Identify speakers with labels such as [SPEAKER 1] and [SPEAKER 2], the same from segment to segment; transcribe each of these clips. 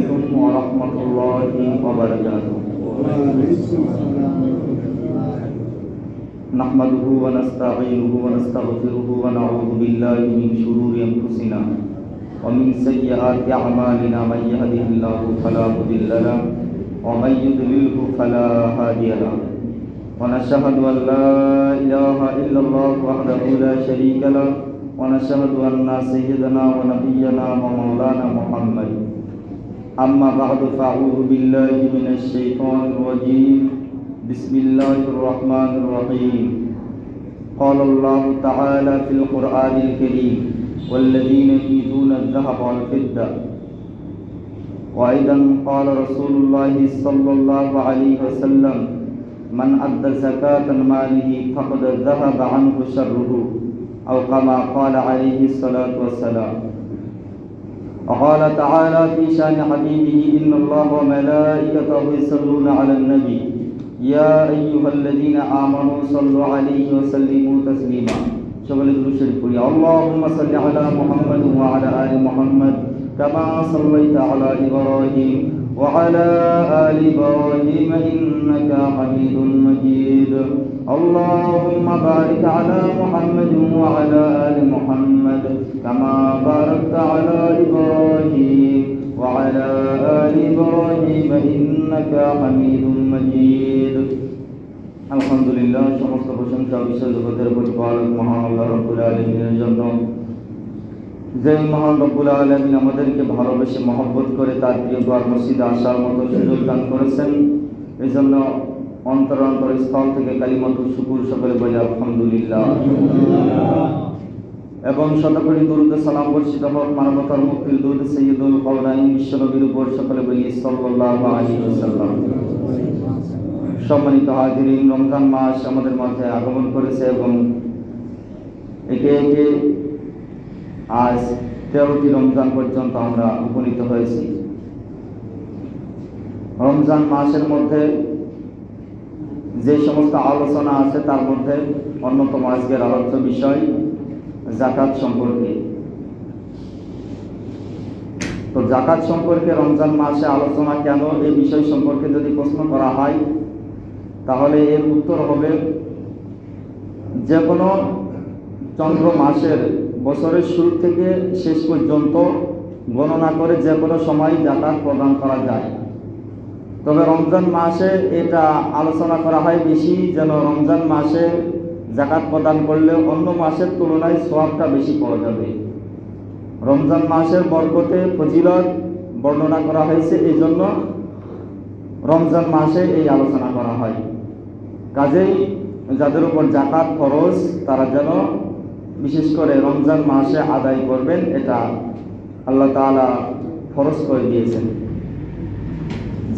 [SPEAKER 1] عليكم ورحمة الله وبركاته. نحمده ونستعينه ونستغفره ونعوذ بالله من شرور أنفسنا ومن سيئات أعمالنا من يهده الله فلا مضل له ومن يضلله فلا هادي له. ونشهد أن لا إله إلا الله وحده لا شريك له. ونشهد أن سيدنا ونبينا ومولانا محمد أما بعد فأعوذ بالله من الشيطان الرجيم. بسم الله الرحمن الرحيم. قال الله تعالى في القرآن الكريم والذين يريدون الذهب والفضة. وأيضا قال رسول الله صلى الله عليه وسلم من أدى زكاة ماله فقد ذهب عنه شره أو كما قال عليه الصلاة والسلام. وقال تعالى في شأن حبيبه إن الله وملائكته يصلون على النبي. يا أيها الذين آمنوا صلوا عليه وسلموا تسليما. شغل قل اللهم صل على محمد وعلى آل محمد كما صليت على إبراهيم وعلى آل إبراهيم إنك حميد مجيد. اللهم بارك على محمد وعلى آل محمد كما باركت على إبراهيم وعلى آل إبراهيم إنك حميد مجيد الحمد لله সমস্ত প্রশংসা বিশ্ব জগতের প্রতিপালক মহান আল্লাহ রব্বুল আলমিনের জন্য যে মহান রব্বুল আলমিন আমাদেরকে ভালোবেসে মহব্বত করে তার প্রিয় দ্বার মসজিদে আসার মতো সুযোগ দান করেছেন এই জন্য অন্তর অন্তর স্থল থেকে কালিমত শুকুর সকলে বলে আলহামদুলিল্লাহ এবং শতকরি দুরুদ সালাম বর্ষিত হোক, মানবতার মুক্তির দুরুদ সৈয়দুল কওলাইন বিশ্বনবীর উপর সকলে বলি সাল্লাল্লাহু আলাইহি সম্মানিত হাজিরিন, রমজান মাস আমাদের মাঝে আগমন করেছে এবং একে একে আজ তেরোটি রমজান পর্যন্ত আমরা উপনীত হয়েছি। রমজান মাসের মধ্যে যে সমস্ত আলোচনা আছে, তার মধ্যে অন্যতম আজকের আলোচ্য বিষয় জাকাত সম্পর্কে। তো জাকাত সম্পর্কে রমজান মাসে আলোচনা কেন এই বিষয় সম্পর্কে যদি প্রশ্ন করা হয়, তাহলে এর উত্তর হবে, যে কোনো চন্দ্র মাসের বছরের শুরু থেকে শেষ পর্যন্ত গণনা করে যে কোনো সময় জাকাত প্রদান করা যায়। তবে রমজান মাসে এটা আলোচনা করা হয় বেশি, যেন রমজান মাসে জাকাত প্রদান করলে অন্য মাসের তুলনায় সোয়াবটা বেশি পাওয়া যাবে। রমজান মাসের বরকতে ফজিলত বর্ণনা করা হয়েছে এই জন্য রমজান মাসে এই আলোচনা করা হয়। কাজেই যাদের উপর জাকাত খরচ তারা যেন বিশেষ করে রমজান মাসে আদায় করবেন, এটা আল্লাহ তালা ফরজ করে দিয়েছেন।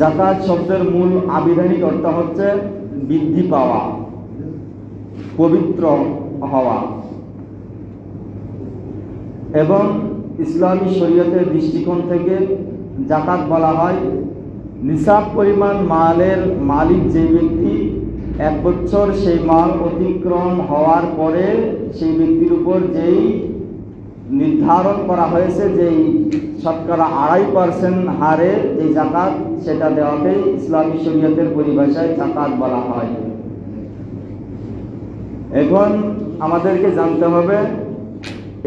[SPEAKER 1] জাকাত শব্দের মূল আবিধানিক অর্থ হচ্ছে বৃদ্ধি পাওয়া। পবিত্র হওয়া। এবং ইসলামী শরীয়তের দৃষ্টিকোণ থেকে জাকাত বলা হয়, নিসাব পরিমাণ মালের মালিক যে ব্যক্তি এক বছর সেই মাল অতিক্রম হওয়ার পরে সেই ব্যক্তির উপর যেই নির্ধারণ করা হয়েছে, যেই শতকরা আড়াই পার্সেন্ট হারে যে জাকাত সেটা দেওয়াকে ইসলামী শরীয়তের পরিভাষায় জাকাত বলা হয়। এখন আমাদেরকে জানতে হবে,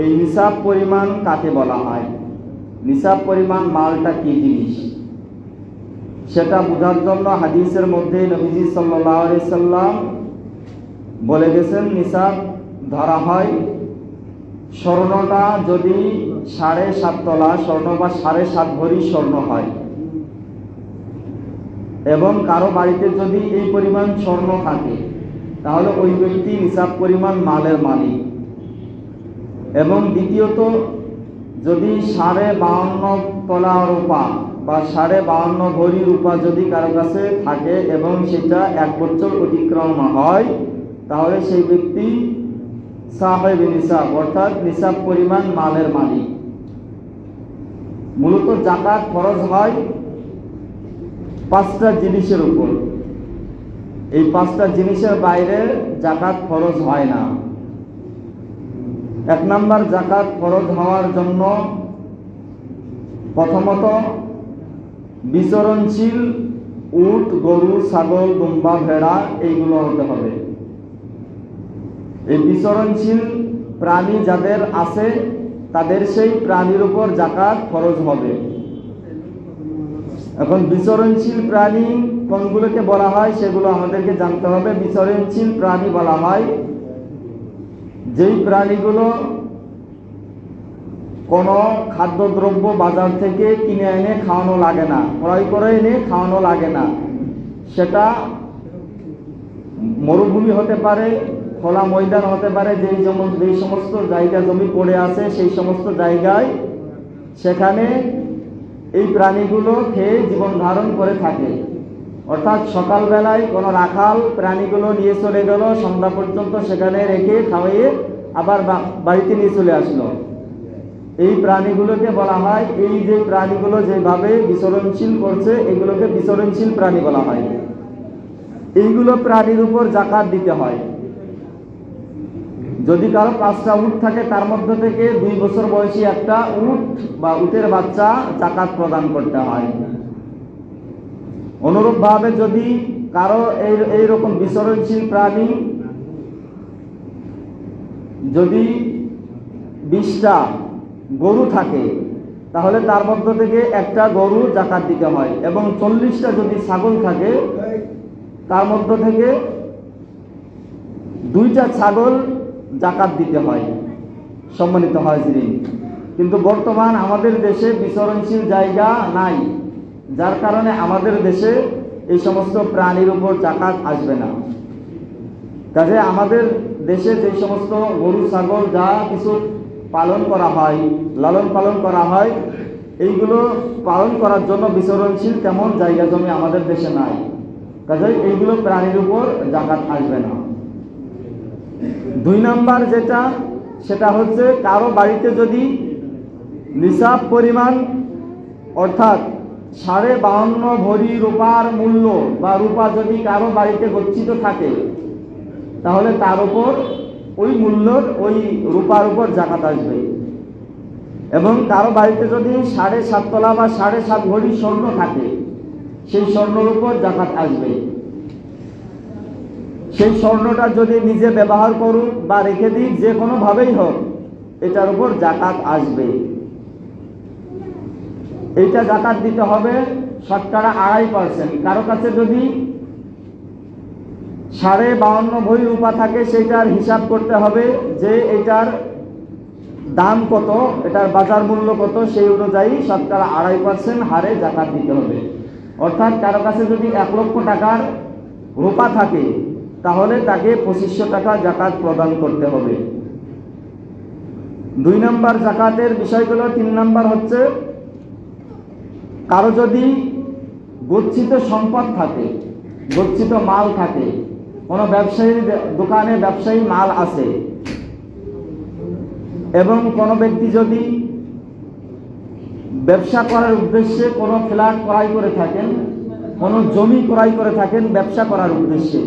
[SPEAKER 1] এই নিসাব পরিমাণ কাকে বলা হয়? নিসাব পরিমাণ মালটা কি জিনিস? সেটা বোঝার জন্য হাদিসের মধ্যে নবীজি সাল্লাহ সাল্লাম বলে গেছেন, নিসাব ধরা হয় স্বর্ণটা যদি সাড়ে সাত তলা, স্বর্ণ বা সাড়ে সাত ভরি স্বর্ণ হয়। এবং কারও বাড়িতে যদি এই পরিমাণ স্বর্ণ থাকে তাহলে ওই ব্যক্তি নিসাব পরিমাণ মালের মালিক। এবং দ্বিতীয়ত, যদি সাড়ে বাহান্ন তলা রূপা বা সাড়ে বাহান্ন ভরি রূপা যদি কারও কাছে থাকে এবং সেটা এক বছর অতিক্রম হয়, তাহলে সেই ব্যক্তি সাহেব নিসাব, অর্থাৎ নিসাব পরিমাণ মালের মালিক। মূলত জাকাত খরচ হয় পাঁচটা জিনিসের উপর। এই পাঁচটা জিনিসের বাইরে জাকাত খরচ হয় না। এক নাম্বার, জাকাত খরচ হওয়ার জন্য প্রথমত বিচরণশীল উট, গরু, ছাগল, দুম্বা, ভেড়া এইগুলো হতে হবে। এই বিচরণশীল প্রাণী যাদের আছে, তাদের সেই প্রাণীর উপর জাকাত খরচ হবে। এখন বিচরণশীল প্রাণী কোনগুলোকে বলা হয় সেগুলো আমাদেরকে জানতে হবে। বিচরণশীল প্রাণী বলা হয়। যেই প্রাণীগুলো কোনো খাদ্যদ্রব্য বাজার থেকে কিনে এনে খাওয়ানো লাগে না, ক্রয় করে এনে খাওয়ানো লাগে না, সেটা মরুভূমি হতে পারে, খোলা ময়দান হতে পারে, যেই যেমন যেই সমস্ত জায়গা জমি পড়ে আছে, সেই সমস্ত জায়গায় সেখানে এই প্রাণীগুলো খেয়ে জীবন ধারণ করে থাকে। অর্থাৎ সকালবেলায় কোনো রাখাল প্রাণীগুলো নিয়ে চলে গেল, সন্ধ্যা পর্যন্ত সেখানে রেখে খাওয়িয়ে আবার বাড়িতে নিয়ে চলে আসলো। এই প্রাণীগুলোকে বলা হয়, এই যে প্রাণীগুলো যেভাবে বিচরণশীল করছে, এগুলোকে বিচরণশীল প্রাণী বলা হয়। এইগুলো প্রাণীর উপর জাকাত দিতে হয়। যদি কারও পাঁচটা উট থাকে, তার মধ্যে থেকে দুই বছর বয়সী একটা উট বা উটের বাচ্চা জাকাত প্রদান করতে হয়। অনুরূপভাবে যদি কারও এই, এইরকম বিচরণশীল প্রাণী যদি বিশটা গরু থাকে, তাহলে তার মধ্য থেকে একটা গরু জাকাত দিতে হয় এবং চল্লিশটা যদি ছাগল থাকে, তার মধ্য থেকে দুইটা ছাগল জাকাত দিতে হয়, সম্মানিত হাজরিন। কিন্তু বর্তমান আমাদের দেশে বিচরণশীল জায়গা নাই, যার কারণে আমাদের দেশে এই সমস্ত প্রাণীর উপর জাকাত আসবে না। কাজে আমাদের দেশে যে সমস্ত গরু, ছাগল যা কিছু পালন করা হয়, লালন পালন করা হয়, এইগুলো পালন করার জন্য বিচরণশীল তেমন জায়গা জমি আমাদের দেশে নাই। কাজে এইগুলো প্রাণীর উপর জাকাত আসবে না। দুই নাম্বার যেটা, সেটা হচ্ছে কারও বাড়িতে যদি নিসাব পরিমাণ, অর্থাৎ সাড়ে বাহান্ন ভরি রূপার মূল্য বা রূপা যদি কারও বাড়িতে গচ্ছিত থাকে, তাহলে তার উপর ওই মূল্যর ওই রূপার উপর জাকাত আসবে। এবং কারও বাড়িতে যদি সাড়ে সাত তলা বা সাড়ে সাত ভরি স্বর্ণ থাকে, সেই স্বর্ণর উপর জাকাত আসবে। সেই স্বর্ণটা যদি নিজে ব্যবহার করুক বা রেখে দিক যে কোনোভাবেই হোক, এটার উপর জাকাত আসবে। এইটা জাকাত দিতে হবে শতকরা আড়াই পার্সেন্ট কারও কাছে যদি সাড়ে বাউন্ন ভরি রূপা থাকে সেটার হিসাব করতে হবে যে এটার দাম কত, এটার বাজার মূল্য কত, সেই অনুযায়ী শতকরা আড়াই পার্সেন্ট হারে জাকাত দিতে হবে। অর্থাৎ কারও কাছে যদি এক লক্ষ টাকার রূপা থাকে তাহলে তাকে পঁচিশশো টাকা জাকাত প্রদান করতে হবে। দুই নম্বর জাকাতের বিষয়গুলো, তিন নম্বর হচ্ছে, কারও যদি গচ্ছিত সম্পদ থাকে, গচ্ছিত মাল থাকে, কোনো ব্যবসায়ীর দোকানে ব্যবসায়ী মাল আছে, এবং কোনো ব্যক্তি যদি ব্যবসা করার উদ্দেশ্যে কোনো ফ্ল্যাট ক্রয় করে থাকেন, কোনো জমি ক্রয় করে থাকেন ব্যবসা করার উদ্দেশ্যে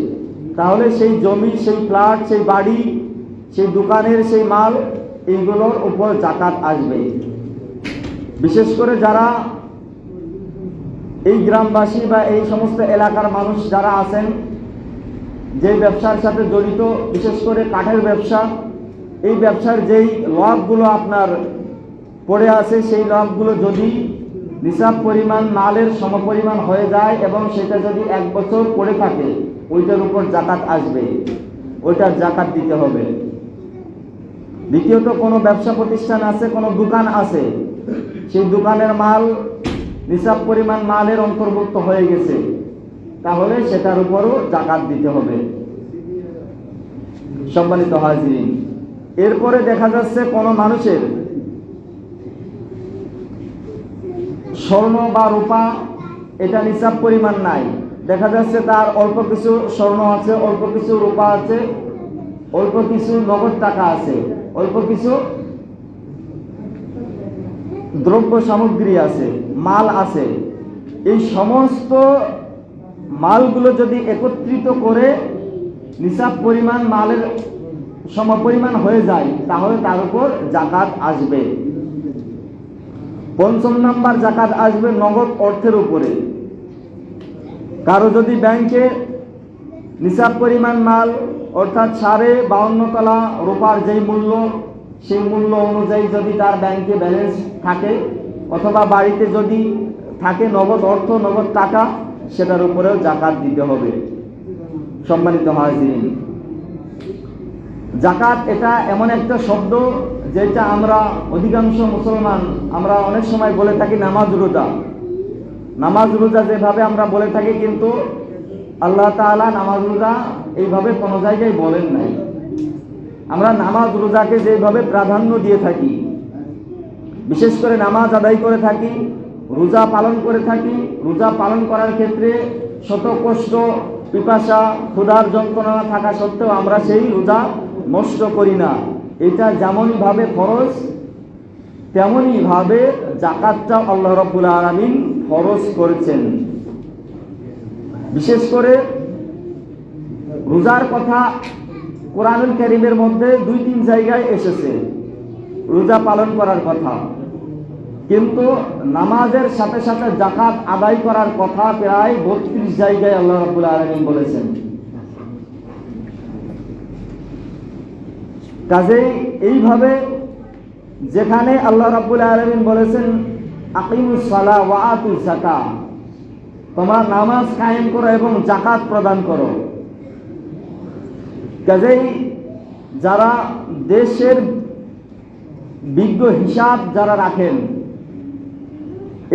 [SPEAKER 1] তাহলে সেই জমি, সেই ফ্ল্যাট সেই বাড়ি, সেই দোকানের সেই মাল, এইগুলোর উপর জাকাত আসবে। বিশেষ করে যারা এই গ্রামবাসী বা এই সমস্ত এলাকার মানুষ যারা আছেন, যে ব্যবসার সাথে জড়িত, বিশেষ করে কাঠের ব্যবসা, এই ব্যবসার যেই লবগুলো আপনার পড়ে আছে, সেই লবগুলো যদি নিসাব পরিমাণ মালের সমপরিমাণ হয়ে যায় এবং সেটা যদি এক বছর পড়ে থাকে ওইটার উপর জাকাত আসবে, ওইটার জাকাত দিতে হবে। দ্বিতীয়ত, কোনো ব্যবসা প্রতিষ্ঠান আছে, কোনো দোকান আছে, সেই দোকানের মাল, নিসাব পরিমাণ মালের অন্তর্ভুক্ত হয়ে গেছে, তাহলে সেটার উপরও জাকাত দিতে হবে। সম্মানিত হাজিরিন, এরপরে দেখা যাচ্ছে কোনো মানুষের স্বর্ণ বা রূপা, এটা নিসাব পরিমাণ নাই। দেখা যাচ্ছে তার অল্প কিছু স্বর্ণ আছে, অল্প কিছু রূপা আছে, অল্প কিছু নগদ টাকা আছে, অল্প কিছু দ্রব্য সামগ্রী আছে, মাল আছে। এই সমস্ত মালগুলো যদি একত্রিত করে নিসাব পরিমাণ মালের সমপরিমাণ হয়ে যায়, তাহলে তার উপর জাকাত আসবে। পঞ্চম নাম্বার জাকাত আসবে নগদ অর্থের উপরে। কারও যদি ব্যাংকে নিসাব পরিমাণ মাল, অর্থাৎ সাড়ে বাউন্ন তলা রূপার যেই মূল্য, সেই মূল্য অনুযায়ী যদি তার ব্যাংকে ব্যালেন্স থাকে, অথবা বাড়িতে যদি থাকে নগদ অর্থ, নগদ টাকা, সেটার উপরেও জাকাত দিতে হবে। সম্মানিত হাজিরিন, জাকাত এটা এমন একটা শব্দ যেটা আমরা অধিকাংশ মুসলমান, আমরা অনেক সময় বলে থাকি নামাজ রোজা। নামাজ রোজা যেভাবে আমরা বলে থাকি কিন্তু আল্লাহ তাআলা নামাজ রোজা এইভাবে কোনো জায়গায় বলেন নাই। আমরা নামাজ রোজাকে যেভাবে প্রাধান্য দিয়ে থাকি, বিশেষ করে নামাজ আদায় করে থাকি, রোজা পালন করে থাকি, রোজা পালন করার ক্ষেত্রে শত কষ্ট, পিপাসা, ক্ষুধার যন্ত্রণা থাকা সত্ত্বেও আমরা সেই রোজা নষ্ট করি না। এটা যেমনভাবে ফরজ তেমনই ভাবে জাকাতটা আল্লাহ রব্বুল আলমিন ফরজ করেছেন। বিশেষ করে রোজার কথা কোরআনুল করিমের মধ্যে দুই তিন জায়গায় এসেছে, রোজা পালন করার কথা। কিন্তু নামাজের সাথে সাথে জাকাত আদায় করার কথা প্রায় বত্রিশ জায়গায় আল্লাহ রাবুল আলমিন বলেছেন। কাজেই এইভাবে যেখানে আল্লাহ রাবুল আলমিন বলেছেন, আকিমুস সালা ওয়া আতু জাকা তোমরা নামাজ কায়েম করো এবং জাকাত প্রদান করো। কাজেই যারা দেশের বিজ্ঞ হিসাব যারা রাখেন,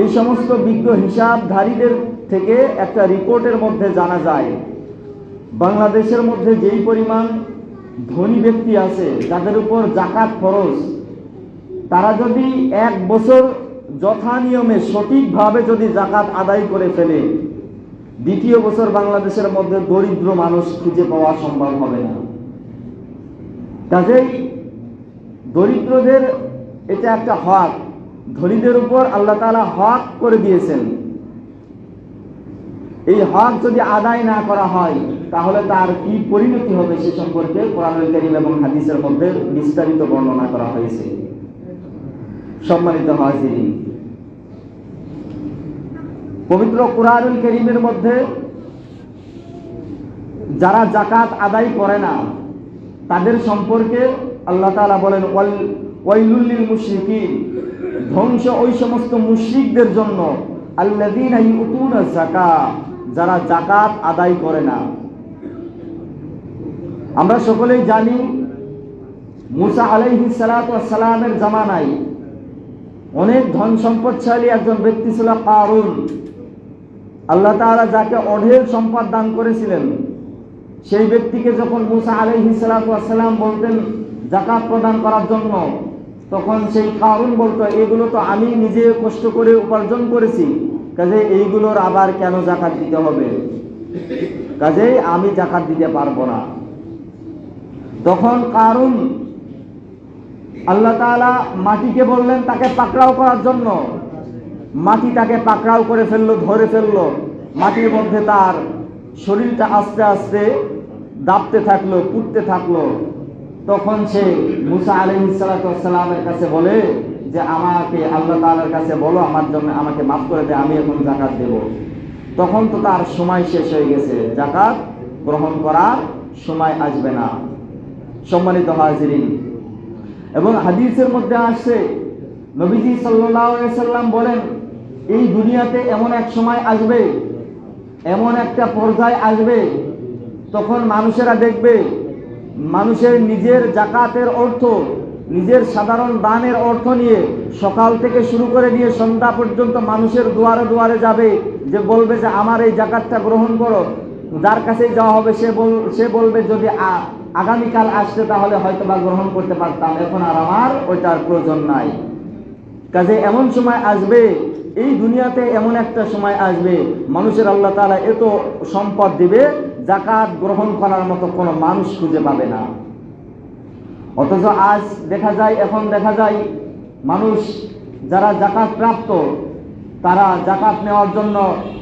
[SPEAKER 1] এই সমস্ত বিজ্ঞ হিসাবধারীদের থেকে একটা রিপোর্টের মধ্যে জানা যায়, বাংলাদেশের মধ্যে যেই পরিমাণ ধনী ব্যক্তি আছে, যাদের উপর জাকাত খরচ তারা যদি এক বছর যথা নিয়মে সঠিকভাবে যদি জাকাত আদায় করে ফেলে, দ্বিতীয় বছর বাংলাদেশের মধ্যে দরিদ্র মানুষ খুঁজে পাওয়া সম্ভব হবে না। কাজেই দরিদ্রদের এটা একটা হক। ধনীদের উপর আল্লাহ তাআলা হক করে দিয়েছেন। এই হক যদি আদায় না করা হয়, তাহলে তার কি পরিণতি হবে সে সম্পর্কে কোরআনুল কারীম এবং হাদিসের মধ্যে বিস্তারিত বর্ণনা করা হয়েছে। সম্মানিত হাজিরিন। পবিত্র কোরআনুল করিমের মধ্যে যারা জাকাত আদায় করে না, তাদের সম্পর্কে আল্লাহ তাআলা বলেন ওয়াইলুল্লিল মুশরিকিন। ধ্বংস ওই সমস্ত মুশরিকদের জন্য ইউতুনা যাকাত। যারা জাকাত আদায় করে না। আমরা সকলেই জানি, মুসা আলাইহিস সালাতু সালামের জামানায় অনেক ধন সম্পদশালী একজন ব্যক্তি ছিল কারুন। আল্লাহ তাআলা যাকে অঢেল সম্পদ দান করেছিলেন, সেই ব্যক্তিকে যখন মুসা আলাইহি সালাম বলতেন জাকাত প্রদান করার জন্য, তখন সেই কারুন বলতো, এগুলো তো আমি নিজে কষ্ট করে উপার্জন করেছি কাজে এইগুলোর আবার কেন জাকাত দিতে হবে? কাজেই আমি জাকাত দিতে পারব না। তখন কারুন আল্লাহ তাআলা মাটিকে বললেন তাকে পাকড়াও করার জন্য। মাটি তাকে পাকড়াও করে ফেলল, ধরে ফেলল। মাটির মধ্যে তার শরীরটা আস্তে আস্তে দাবতে থাকল পুড়তে থাকল। তখন সে মুসা আলহিসালামের কাছে বলে যে, আমাকে আল্লাহ তাআলার কাছে বলো, আমার জন্য আমাকে মাফ করে দে, আমি এখন জাকাত দেব। তখন তো তার সময় শেষ হয়ে গেছে। জাকাত গ্রহণ করার সময় আসবে না। সম্মানিত হাজিরিন এবং হাদিসের মধ্যে আসছে, নবীজি সাল্লাম বলেন, এই দুনিয়াতে এমন এক সময় আসবে, এমন একটা পর্যায় আসবে, তখন মানুষেরা দেখবে, মানুষের নিজের জাকাতের অর্থ, নিজের সাধারণ দানের অর্থ নিয়ে সকাল থেকে শুরু করে নিয়ে সন্ধ্যা পর্যন্ত মানুষের দুয়ারে দুয়ারে যাবে, যে বলবে যে, আমার এই জাকাতটা গ্রহণ করো। যার কাছেই যাওয়া হবে, সে বল, সে বলবে, যদি আগামীকাল আসছে, তাহলে হয়তো বা গ্রহণ করতে পারতাম। এখন আর আমার ওইটার প্রয়োজন নাই। কাজে এমন সময় আসবে, এই দুনিয়াতে এমন একটা সময় আসবে, মানুষের আল্লাহ তাআলা এত সম্পদ দিবে জাকাত গ্রহণ করার মতো কোনো মানুষ খুঁজে পাবে না। অথচ আজ দেখা যায়, এখন দেখা যায়, মানুষ যারা জাকাত প্রাপ্ত, তারা জাকাত নেওয়ার জন্য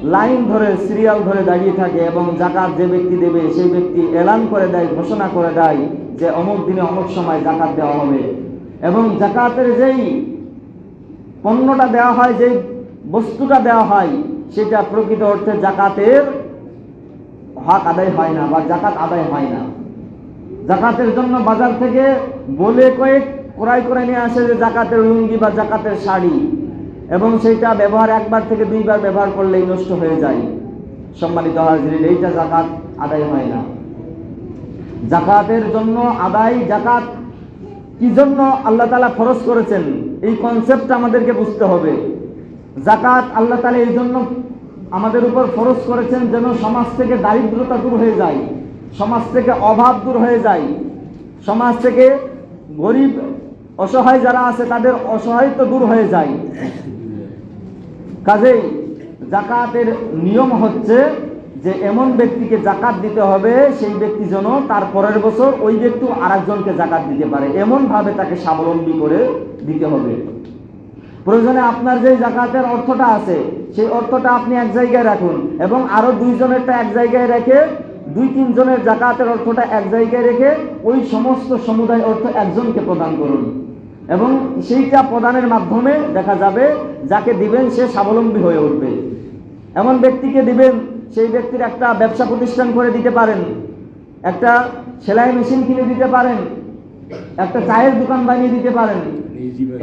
[SPEAKER 1] লাইন ধরে, সিরিয়াল ধরে দাঁড়িয়ে থাকে এবং জাকাত যে ব্যক্তি দেবে, সেই ব্যক্তি এলান করে দেয়, ঘোষণা করে দেয় যে অমুক দিনে অমুক সময় জাকাত দেওয়া হবে। এবং জাকাতের যেই পণ্যটা দেওয়া হয় যে বস্তুটা দেওয়া হয়, সেটা প্রকৃত অর্থে জাকাতের হক আদায় হয় না বা জাকাত আদায় হয় না। জাকাতের জন্য বাজার থেকে বলে কয়েক ক্রয় করে নিয়ে আসে যে জাকাতের লুঙ্গি বা জাকাতের শাড়ি। এবং সেইটা ব্যবহার একবার থেকে দুইবার ব্যবহার করলেই নষ্ট হয়ে যায়। সম্মানিত হাজির এইটা জাকাত, আদায় হয় না। জাকাতের জন্য আদায়, জাকাত কি জন্য আল্লাহ তালা খরচ করেছেন? এই কনসেপ্টটা আমাদেরকে বুঝতে হবে। জাকাত আল্লাহ তালা এই জন্য আমাদের উপর খরচ করেছেন যেন সমাজ থেকে দারিদ্রতা দূর হয়ে যায়, সমাজ থেকে অভাব দূর হয়ে যায়। সমাজ থেকে গরিব, অসহায় যারা আছে তাদের অসহায়ত্ব দূর হয়ে যায়। কাজেই জাকাতের নিয়ম হচ্ছে যে এমন ব্যক্তিকে জাকাত দিতে হবে, সেই ব্যক্তি যেন তার পরের বছর ওই ব্যক্তি আরেকজনকে জাকাত দিতে পারে। এমন ভাবে তাকে স্বাবলম্বী করে দিতে হবে। প্রয়োজনে আপনার যে জাকাতের অর্থটা আছে, সেই অর্থটা আপনি এক জায়গায় রাখুন এবং আরও দুইজনেরটা এক জায়গায় রেখে, দুই তিনজনের জাকাতের অর্থটা এক জায়গায় রেখে, ওই সমস্ত সমুদায় অর্থ একজনকে প্রদান করুন। এবং সেইটা প্রদানের মাধ্যমে দেখা যাবে যাকে দিবেন সে স্বাবলম্বী হয়ে উঠবে। এমন ব্যক্তিকে দিবেন, সেই ব্যক্তির একটা ব্যবসা প্রতিষ্ঠান করে দিতে পারেন, একটা সেলাই মেশিন কিনে দিতে পারেন, একটা চায়ের দোকান বানিয়ে দিতে পারেন,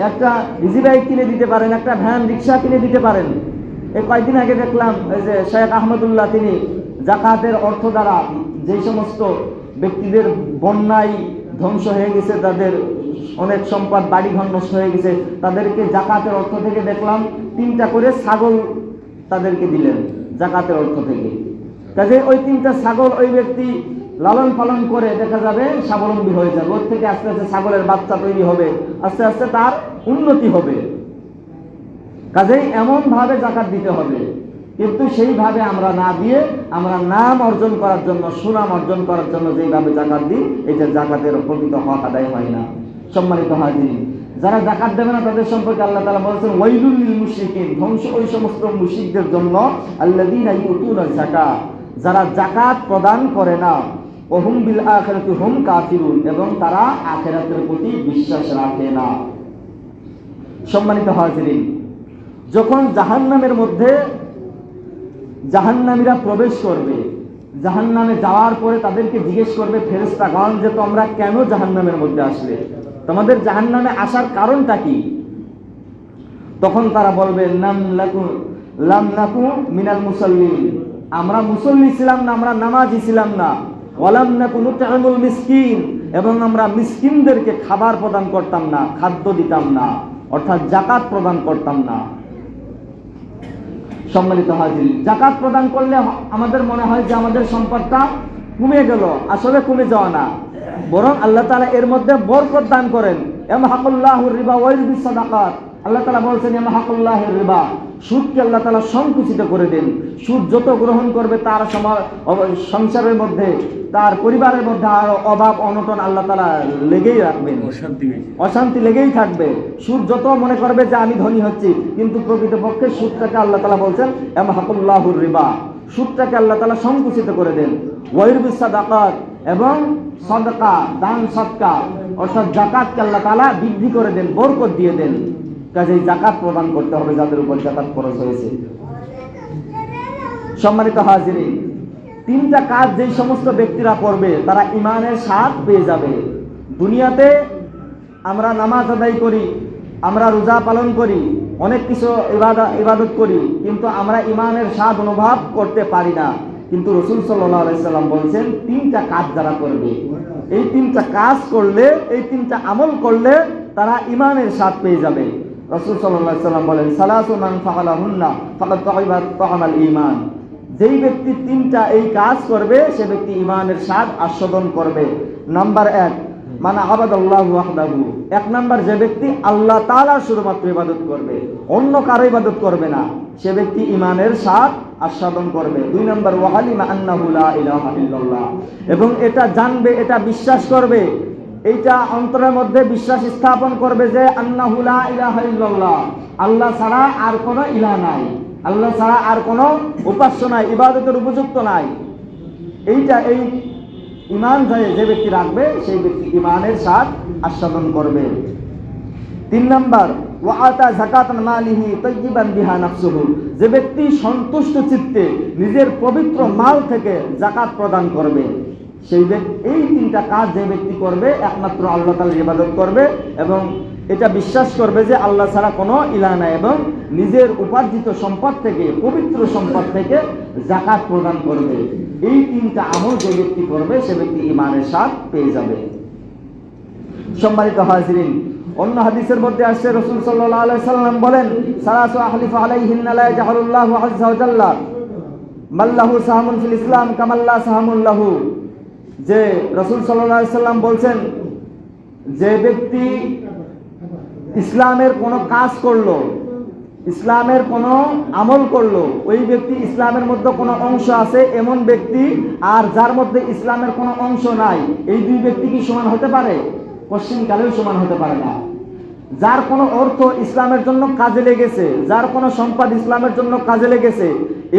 [SPEAKER 1] একটা ইজি বাইক কিনে দিতে পারেন, একটা ভ্যান রিক্সা কিনে দিতে পারেন। এই কয়েকদিন আগে দেখলাম, এই যে শেখ আহমদুল্লাহ তিনি জাকাতের অর্থ দ্বারা যে সমস্ত ব্যক্তিদের বন্যায় ধ্বংস হয়ে গেছে, তাদের অনেক সম্পদ, বাড়িঘর নষ্ট হয়ে গেছে। তাদেরকে জাকাতের অর্থ থেকে দেখলাম, তিনটা করে ছাগল তাদেরকে দিলেন, জাকাতের অর্থ থেকে। কাজে ওই তিনটা ছাগল ওই ব্যক্তি লালন পালন করে দেখা যাবে স্বাবলম্বী হয়ে যাবে। ওর থেকে আস্তে আস্তে ছাগলের বাচ্চা তৈরি হবে, আস্তে আস্তে তার উন্নতি হবে। কাজেই এমন ভাবে জাকাত দিতে হবে। কিন্তু সেইভাবে আমরা না দিয়ে আমরা নাম অর্জন করার জন্য, সুনাম অর্জন করার জন্য যেইভাবে জাকাত দিই, এটা জাকাতের প্রকৃত হক আদায় হয় না। সম্মানিত হাজির যারা জাকাত দেবে না তাদের সম্পর্কে আল্লাহ তালা বলছেন, ওয়াইলুল মুশরিকিন ধ্বংস ওই সমস্ত মুশরিকদের জন্য আল্লাযীনা ইউতুনা যাকাত। যারা জাকাত প্রদান করে না, ওহুম বিল আখিরাতি হুম কাফিরুন, এবং তারা আখেরাতের প্রতি বিশ্বাস রাখে না। সম্মানিত হাজিরিন, যখন জাহান্নামের মধ্যে জাহান্নামীরা প্রবেশ করবে। জাহান্নামে যাওয়ার পরে তাদেরকে জিজ্ঞেস করবে ফেরেস্তাগণ যে তোমরা কেন জাহান্নামের মধ্যে আসলে? তোমাদের জাহান্নামে আসার কারণটা কি? তখন তারা বলবে লাকু মিনাল মুসল্লিন। আমরা মুসল্লি ছিলাম না, আমরা নামাজি ছিলাম না। ওয়ালাম নাকু নুতআমুল মিসকিন। এবং আমরা মিসকিনদেরকে খাবার প্রদান করতাম না, খাদ্য দিতাম না, অর্থাৎ জাকাত প্রদান করতাম না। সম্মানিত হাজির। জাকাত প্রদান করলে আমাদের মনে হয় যে আমাদের সম্পদটা কমে গেল, আসলে কমে যাওয়া না। বরং আল্লাহ তালা এর মধ্যে বরকত দান করেন। এম হাকুল্লাহ রিবা ওয়াই সাদাকাত আল্লাহ তাআলা বলছেন এম হাকুল্লাহের রিবা। সুদকে আল্লাহ তাআলা সংকুচিত করে দেন। সুদ যত গ্রহণ করবে তার সংসারের মধ্যে তার পরিবারের মধ্যে আরও অভাব অনটন আল্লাহ তাআলা লেগেই রাখবেন।
[SPEAKER 2] অশান্তি
[SPEAKER 1] লেগেই থাকবে। সুদ যত মনে করবে যে আমি ধনী হচ্ছি কিন্তু প্রকৃতপক্ষে সুদটাকে আল্লাহ তালা বলছেন এম হাকুল্লাহুর রিবা। সুদটাকে আল্লাহ তালা সংকুচিত করে দেন। ওয়াইরবিস সাদাকাত এবং সদকা দান সদকা অর্থাৎ জাকাতকে আল্লাহ তালা বৃদ্ধি করে দেন বরকত দিয়ে দেন। কাজেই জাকাত প্রদান করতে হবে যাদের উপর জাকাত খরচ হয়েছে। সম্মানিত হাজিরি তিনটা কাজ যেই সমস্ত ব্যক্তিরা করবে, তারা ইমানের স্বাদ পেয়ে যাবে। দুনিয়াতে আমরা নামাজ আদায় করি, আমরা রোজা পালন করি, অনেক কিছু ইবাদা- ইবাদত করি, কিন্তু আমরা ইমানের স্বাদ অনুভব করতে পারি না। কিন্তু রসুল সাল্লাহ সাল্লাম বলছেন, তিনটা কাজ যারা করবে, এই তিনটা কাজ করলে, এই তিনটা আমল করলে তারা ইমানের স্বাদ পেয়ে যাবে। রসুল সাল্লাম বলেন সালাসুমান ঈমান। যেই ব্যক্তি তিনটা এই কাজ করবে, সে ব্যক্তি ইমানের স্বাদ আস্বাদন করবে। নাম্বার এক মানে আবাদ আল্লাহ এক নাম্বার, যে ব্যক্তি আল্লাহ তাআলা শুধুমাত্র ইবাদত করবে, অন্য কারও ইবাদত করবে না, সে ব্যক্তি ইমানের স্বাদ আস্বাদন করবে। দুই নম্বর ওয়াহালিমা আন্নাহু লা ইলাহা এবং এটা জানবে, এটা বিশ্বাস করবে এইটা অন্তরের মধ্যে বিশ্বাস স্থাপন করবে যে আন্নাহু লা ইলাহা আল্লাহ ছাড়া আর কোনো ইলাহ নাই। আল্লাহ ছাড়া আর কোনো উপাস্য নাই, ইবাদতের উপযুক্ত নাই। এইটা এই ইমান যে ব্যক্তি রাখবে, সেই ব্যক্তি ইমানের স্বাদ আস্বাদন করবে। তিন নাম্বার, ওয়া আতা যাকাতান মালিহি তাইয়িবান বিহা নাফসুহু। যে ব্যক্তি সন্তুষ্ট চিত্তে নিজের পবিত্র মাল থেকে জাকাত প্রদান করবে। সেই ব্যক্তি, এই তিনটা কাজ যে ব্যক্তি করবে, একমাত্র আল্লাহ তাআলার ইবাদত করবে এবং এটা বিশ্বাস করবে যে আল্লাহ ছাড়া কোনো ইলা নাই এবং নিজের উপার্জিত সম্পদ থেকে, পবিত্র সম্পদ থেকে জাকাত প্রদান করবে। এই তিনটা আমল যে ব্যক্তি করবে, সে ব্যক্তি ইমানের স্বাদ পেয়ে যাবে। সম্মানিত হাজিরিন, অন্য হাদিসের মধ্যে আসছে, রসুল সাল্লাল্লাহু আলাইহি সাল্লাম বলেন, সালাসু আহলিফ আলাইহিন আযজা মাল্লাহু সাহামুন ফিল ইসলাম কামাল্লা সাহামুন লাহু। যে রসুল সাল্লাম বলছেন, যে ব্যক্তি ইসলামের কোনো কাজ করল, ইসলামের কোনো আমল করল, ওই ব্যক্তি ইসলামের মধ্যে কোনো অংশ আছে, এমন ব্যক্তি আর যার মধ্যে ইসলামের কোনো অংশ নাই, এই দুই ব্যক্তি কি সমান হতে পারে? পশ্চিমকালেও সমান হতে পারে না। যার কোনো অর্থ ইসলামের জন্য কাজে লেগেছে, যার কোনো সম্পদ ইসলামের জন্য কাজে লেগেছে,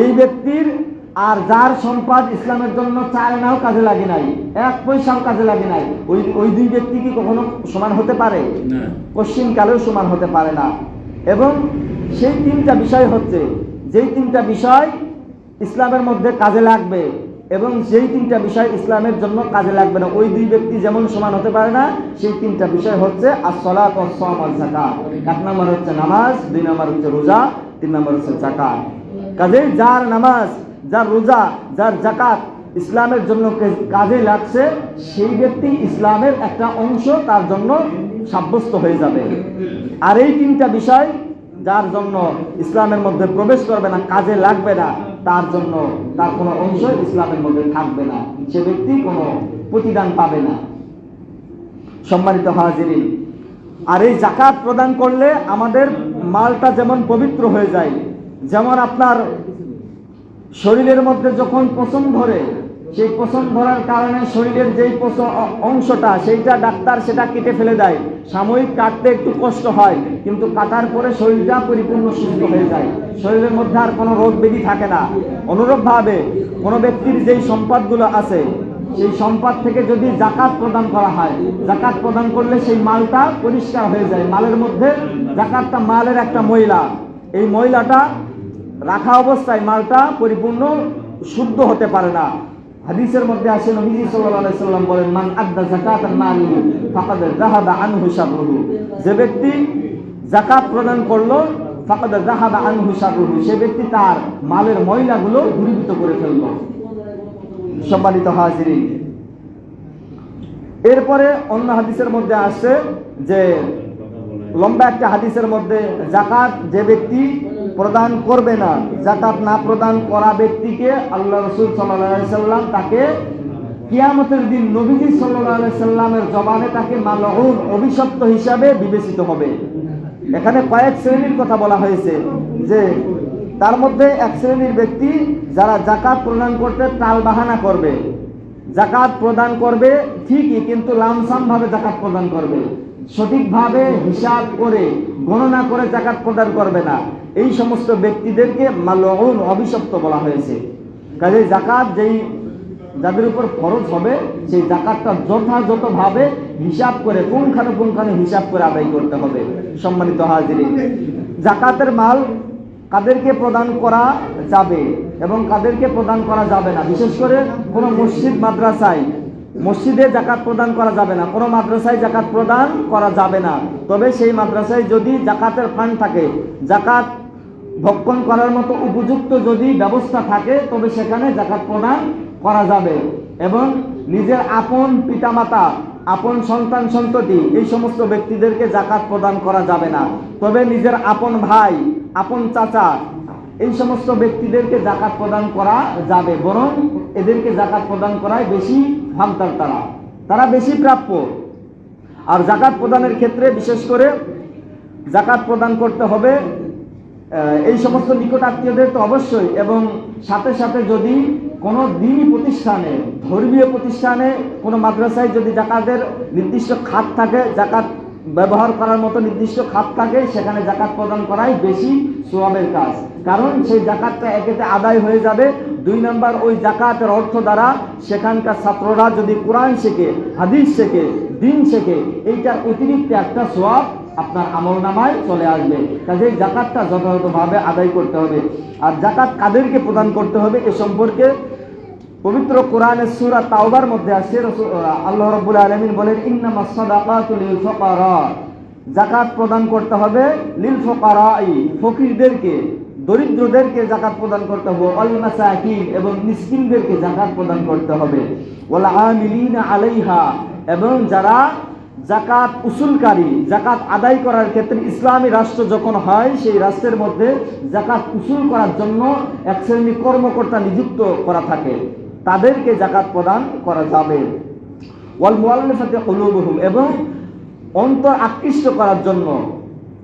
[SPEAKER 1] এই ব্যক্তির আর যার সম্পদ ইসলামের জন্য চায় নাও কাজে লাগে নাই এক পয়সাও কাজে লাগে নাই ওই ওই দুই ব্যক্তি কি কখনো সমান হতে পারে?
[SPEAKER 2] না।
[SPEAKER 1] পশ্চিমকালেও সমান হতে পারে না। এবং সেই তিনটা বিষয় হচ্ছে যেই তিনটা বিষয় ইসলামের মধ্যে কাজে লাগবে এবং যেই তিনটা বিষয় ইসলামের জন্য কাজে লাগবে না ওই দুই ব্যক্তি যেমন সমান হতে পারে না সেই তিনটা বিষয় হচ্ছে আসলাত এক নম্বর হচ্ছে নামাজ দুই নম্বর হচ্ছে রোজা তিন নম্বর হচ্ছে জাকাত কাজে যার নামাজ যার রোজা, যার জাকাত ইসলামের জন্য কাজে লাগছে, সেই ব্যক্তি ইসলামের একটা অংশ তার জন্য সাব্যস্ত হয়ে যাবে। আর এই তিনটা বিষয় যার জন্য ইসলামের মধ্যে প্রবেশ করবে না, কাজে লাগবে না, তার জন্য তার কোনো অংশ ইসলামের মধ্যে থাকবে না। সে ব্যক্তি কোনো প্রতিদান পাবে না। সম্মানিত হাজিরিন, আর এই জাকাত প্রদান করলে আমাদের মালটা যেমন পবিত্র হয়ে যায়, যেমন আপনার শরীরের মধ্যে যখন পচন ধরে, সেই পচন ধরার কারণে শরীরের যেই পচন অংশটা, সেইটা ডাক্তার সেটা কেটে ফেলে দেয়। সাময়িক কাটতে একটু কষ্ট হয়, কিন্তু কাটার পরে শরীরটা পরিপূর্ণ সুস্থ হয়ে যায়। শরীরের মধ্যে আর কোনো রোগ ব্যাধি থাকে না। অনুরূপভাবে কোনো ব্যক্তির যেই সম্পদগুলো আছে, সেই সম্পদ থেকে যদি জাকাত প্রদান করা হয়, জাকাত প্রদান করলে সেই মালটা পরিষ্কার হয়ে যায়। মালের মধ্যে জাকাতটা মালের একটা ময়লা। এই ময়লাটা রাখা অবস্থায় মালটা পরিপূর্ণ শুদ্ধ হতে পারে না। হাদিসের মধ্যে আসে নবীজি সাল্লাল্লাহু আলাইহি সাল্লাম বলেন, মান আদ্দা যাকাতান মালি, ফাকাদ যাহাবা আনহু শাররুহু। যে ব্যক্তি যাকাত প্রদান করল, ফাকাদ যাহাবা আনহু শাররুহু। সে ব্যক্তি তার মালের ময়লাগুলো দূরীভূত করে ফেলল। সম্মানিত হাজিরিন, এরপরে অন্য হাদিসের মধ্যে আসছে যে, লম্বা একটা হাদিসের মধ্যে জাকাত যে ব্যক্তি প্রদান করবে না জাকাত না প্রদান করা ব্যক্তিকে আল্লাহ রসুল সাল্লাহ সাল্লাম তাকে কিয়ামতের দিন নবীজি সাল্লাহ সাল্লামের জবানে তাকে মালহুন অভিশপ্ত হিসাবে বিবেচিত হবে। এখানে কয়েক শ্রেণির কথা বলা হয়েছে যে তার মধ্যে এক শ্রেণির ব্যক্তি যারা জাকাত প্রদান করতে টাল বাহানা করবে। জাকাত প্রদান করবে ঠিকই, কিন্তু লামসাম ভাবে জাকাত প্রদান করবে। সঠিকভাবে হিসাব করে গণনা করে জাকাত প্রদান করবে না। এই সমস্ত ব্যক্তিদেরকে মালউন, অভিশপ্ত বলা হয়েছে। কাজে জাকাত যেই যাদের উপর খরচ হবে, সেই জাকাতটা যথাযথভাবে হিসাব করে পুঙ্খানুপুঙ্খানু হিসাব করে আদায় করতে হবে, সম্মানিত হাজিরি জাকাতের মাল কাদেরকে প্রদান করা যাবে এবং কাদেরকে প্রদান করা যাবে না। বিশেষ করে কোনো মসজিদ, মাদ্রাসায়। মসজিদে জাকাত প্রদান করা যাবে না, কোনো মাদ্রাসায় জাকাত প্রদান করা যাবে না। তবে সেই মাদ্রাসায় যদি জাকাতের ফান্ড থাকে জাকাত ভক্ষণ করার মতো উপযুক্ত যদি ব্যবস্থা থাকে, তবে সেখানে জাকাত প্রদান করা যাবে। এবং নিজের আপন পিতামাতা, আপন সন্তান সন্ততি, এই সমস্ত ব্যক্তিদেরকে জাকাত প্রদান করা যাবে না। তবে নিজের আপন ভাই, আপন চাচা, এই সমস্ত ব্যক্তিদেরকে জাকাত প্রদান করা যাবে। বরং এদেরকে জাকাত প্রদান করায় বেশি ভাগদার তারা। তারা বেশি প্রাপ্য। আর জাকাত প্রদানের ক্ষেত্রে বিশেষ করে জাকাত প্রদান করতে হবে এই সমস্ত নিকট আত্মীয়দের তো অবশ্যই, এবং সাথে সাথে যদি কোনো দিনই প্রতিষ্ঠানে, ধর্মীয় প্রতিষ্ঠানে কোনো মাদ্রাসায় যদি জাকাতের নির্দিষ্ট খাত থাকে, জাকাত ব্যবহার করার মতো নির্দিষ্ট খাত থাকে, সেখানে জাকাত প্রদান করাই বেশি সোয়াবের কাজ। কারণ সেই জাকাতটা একেতে আদায় হয়ে যাবে। দুই নম্বর, ওই জাকাতের অর্থ দ্বারা সেখানকার ছাত্ররা যদি কোরআন শেখে, হাদিস শেখে, দিন শেখে, এইটার অতিরিক্ত একটা সোয়াব আপনার আমল নামায় চলে আসবে। কাজেই জাকাতটা যথাযথভাবে আদায় করতে হবে। আর জাকাত কাদেরকে প্রদান করতে হবে এ সম্পর্কে পবিত্র কোরআনের সূরা তাওবার মধ্যে আছে। রসু- আল্লাহ রাব্বুল আলামিন বলেন, ইন্নামাস সাদাকাতু লিল জাকাত প্রদান করতে হবে লিল ফুকারাই, ফকিরদেরকে, দরিদ্রদেরকে জাকাত প্রদান করতে হবে। অল মাসাকিন, এবং মিসকিনদেরকে জাকাত প্রদান করতে হবে। ওয়াল আমিলিনা আলাইহা, এবং যারা জাকাত উসুলকারী, জাকাত আদায় করার ক্ষেত্রে ইসলামী রাষ্ট্র যখন হয়, সেই রাষ্ট্রের মধ্যে জাকাত উসুল করার জন্য এক শ্রেণি কর্মকর্তা নিযুক্ত করা থাকে। তাদেরকে জাকাত প্রদান করা যাবে। ওয়াল মুআল্লাফাতি কুলুবুহুম এবং অন্তর আকৃষ্ট করার জন্য।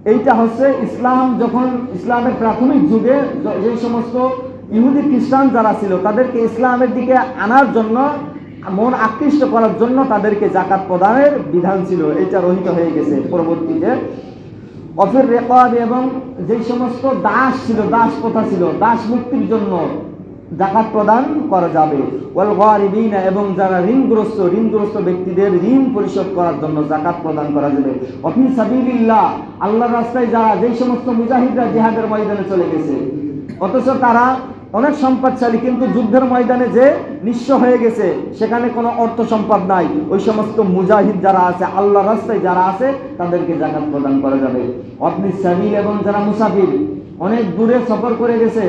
[SPEAKER 1] এইটা হচ্ছে ইসলাম যখন ইসলামের প্রাথমিক যুগে যে সমস্ত ইহুদি খ্রিস্টান যারা ছিল, তাদেরকে ইসলামের দিকে আনার জন্য মন আকৃষ্ট করার জন্য তাদেরকে জাকাত প্রদানের বিধান ছিল, এটা রহিত হয়ে গেছে পরবর্তীতে। অফির রেকর্ড এবং যে সমস্ত দাস ছিল, দাস প্রথা ছিল, দাস মুক্তির জন্য জাকাত প্রদান করা যাবে। এবং যারা ঋণগ্রস্ত ঋণগ্রস্ত ব্যক্তিদের ঋণ পরিশোধ করার জন্য জাকাত প্রদান করা যাবে। অফিস সাবিলিল্লাহ, আল্লাহর রাস্তায় যারা যেই সমস্ত মুজাহিদরা জিহাদের ময়দানে চলে গেছে, অথচ তারা অনেক সম্পদশালী, কিন্তু যুদ্ধের ময়দানে যে নিঃস্ব হয়ে গেছে, সেখানে কোনো অর্থ সম্পদ নাই। ওই সমস্ত মুজাহিদ যারা আছে আল্লাহ রাস্তায় যারা আছে, তাদেরকে জাকাত প্রদান করা যাবে। অপনি সাবিল এবং যারা মুসাফির, অনেক দূরে সফর করে গেছে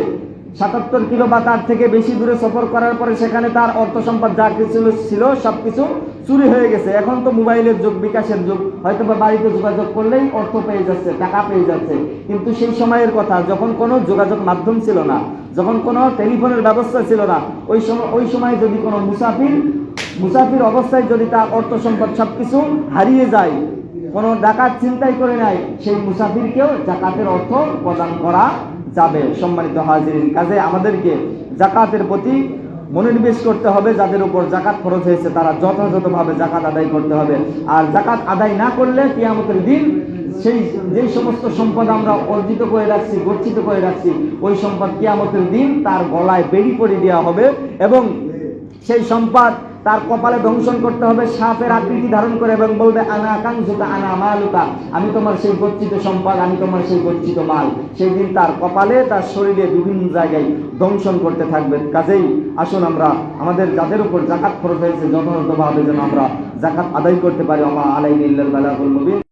[SPEAKER 1] সাতাত্তর কিলো বা তার থেকে বেশি দূরে সফর করার পরে সেখানে তার অর্থ সম্পদ যা কিছু ছিল সব কিছু চুরি হয়ে গেছে। এখন তো মোবাইলের যুগ, বিকাশের যুগ। হয়তো বা বাড়িতে যোগাযোগ করলেই অর্থ পেয়ে যাচ্ছে, টাকা পেয়ে যাচ্ছে। কিন্তু সেই সময়ের কথা, যখন কোনো যোগাযোগ মাধ্যম ছিল না, যখন কোনো টেলিফোনের ব্যবস্থা ছিল না, ওই সময় ওই সময় যদি কোনো মুসাফির মুসাফির অবস্থায় যদি তার অর্থ সম্পদ সব কিছু হারিয়ে যায়, কোনো ডাকাত চিন্তাই করে নাই সেই মুসাফিরকেও জাকাতের অর্থ প্রদান করা যাবে সম্মানিত হাজিরিন। কাজে আমাদেরকে জাকাতের প্রতি মনোনিবেশ করতে হবে, যাদের উপর জাকাত খরচ হয়েছে তারা যথাযথভাবে জাকাত আদায় করতে হবে। আর জাকাত আদায় না করলে কিয়ামতের দিন সেই, যেই সমস্ত সম্পদ আমরা অর্জিত করে রাখছি, গচ্ছিত করে রাখছি, ওই সম্পদ কিয়ামতের দিন তার গলায় বেড়ি করে দেওয়া হবে এবং সেই সম্পদ তার কপালে দংশন করতে হবে, সাপের আকৃতি ধারণ করে এবং বলবে, আনা আকাঙ্ক্ষিত আনা মালুকা, আমি তোমার সেই গচ্ছিত সম্পদ, আমি তোমার সেই গচ্ছিত মাল। সেই দিন তার কপালে, তার শরীরে বিভিন্ন জায়গায় দংশন করতে থাকবে। কাজেই আসুন আমরা, আমাদের যাদের উপর জাকাত খরচ হয়েছে যথাযথভাবে যেন আমরা জাকাত আদায় করতে পারি। আমার আলাই বালাগুল মুবিন।